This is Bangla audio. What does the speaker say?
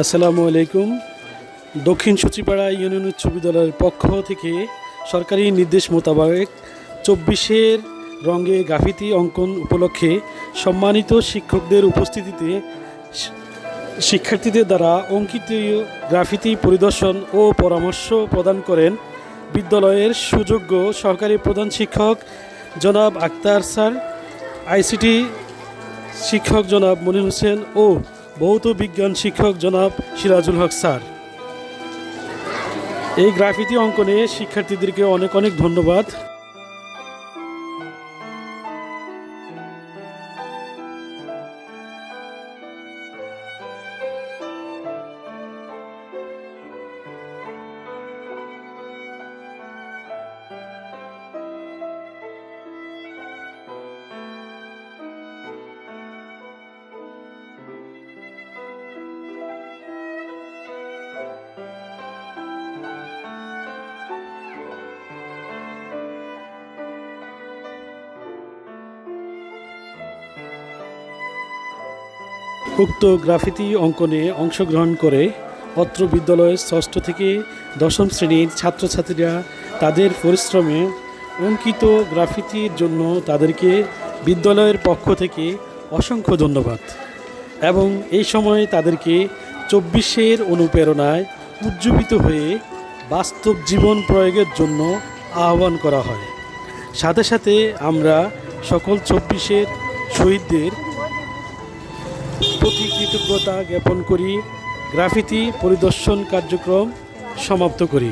আসসালামু আলাইকুম। দক্ষিণ সচিপাড়া ইউনিয়ন উচ্চ বিদ্যালয়ের পক্ষ থেকে সরকারি নির্দেশ মোতাবেক চব্বিশের রঙে গাফিতি অঙ্কন উপলক্ষে সম্মানিত শিক্ষকদের উপস্থিতিতে শিক্ষার্থীদের দ্বারা অঙ্কিত গ্রাফিতি পরিদর্শন ও পরামর্শ প্রদান করেন বিদ্যালয়ের সুযোগ্য সহকারী প্রধান শিক্ষক জনাব আক্তার স্যার, আইসিটি শিক্ষক জনাব মনির হোসেন ও ভৌত বিজ্ঞান শিক্ষক জনাব সিরাজুল হক স্যার। এই গ্রাফিতি অঙ্কনে শিক্ষার্থীদেরকে অনেক অনেক ধন্যবাদ। উক্ত গ্রাফিতি অঙ্কনে অংশগ্রহণ করে অত্র বিদ্যালয়ের ষষ্ঠ থেকে দশম শ্রেণির ছাত্রছাত্রীরা তাদের পরিশ্রমে অঙ্কিত গ্রাফিতির জন্য তাদেরকে বিদ্যালয়ের পক্ষ থেকে অসংখ্য ধন্যবাদ এবং এই সময় তাদেরকে চব্বিশের অনুপ্রেরণায় উজ্জীবিত হয়ে বাস্তব জীবন প্রয়োগের জন্য আহ্বান করা হয়। সাথে সাথে আমরা সকল চব্বিশের শহীদদের প্রতি কৃতজ্ঞতা জ্ঞাপন করি গ্রাফিতি পরিদর্শন কার্যক্রম সমাপ্ত করি।